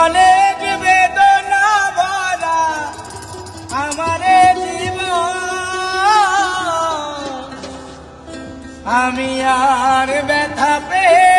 অনেক বেদনা বলা আমার জীবন। আমি আর ব্যথা পেয়ে